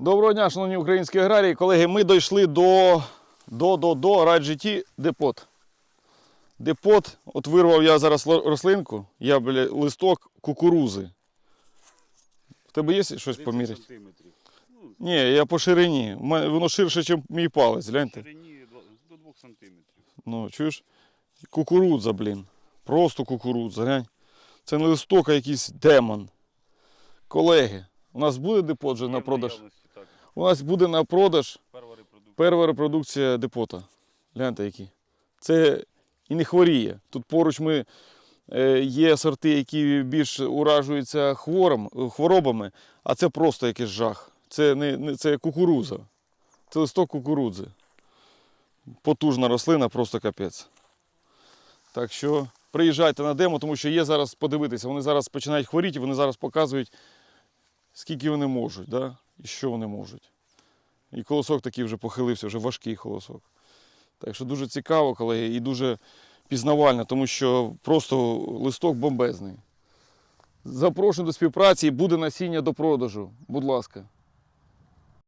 Доброго дня, шановні українські аграрії. Колеги, ми дійшли до, до, до, до RightGT депот. Депот, от вирвав я зараз рослинку, я бля, листок кукурузи. В тебе є щось поміряти? Ну, Ні, я по ширині. Воно ширше, ніж мій палець, гляньте. ширині до 2 сантиметрів. Ну, чуєш? Кукурудза, блін. Просто кукурудза, глянь. Це не листок, а якийсь демон. Колеги, у нас буде депот вже на продаж? У нас буде на продаж перва репродукція. Перша репродукція депота. Гляньте які. Це і не хворіє. Тут поруч ми, е, є сорти, які більш уражуються хвором, е, хворобами, а це просто якийсь жах. Це, не, не, це кукуруза. Це листок кукурудзи. Потужна рослина, просто капець. Так що приїжджайте на демо, тому що є зараз подивитися. Вони зараз починають хворіти, вони зараз показують, скільки вони можуть, да? і що вони можуть. І колосок такий вже похилився, вже важкий колосок. Так що дуже цікаво, колеги, і дуже пізнавально, тому що просто листок бомбезний. Запрошую до співпраці і буде насіння до продажу. Будь ласка.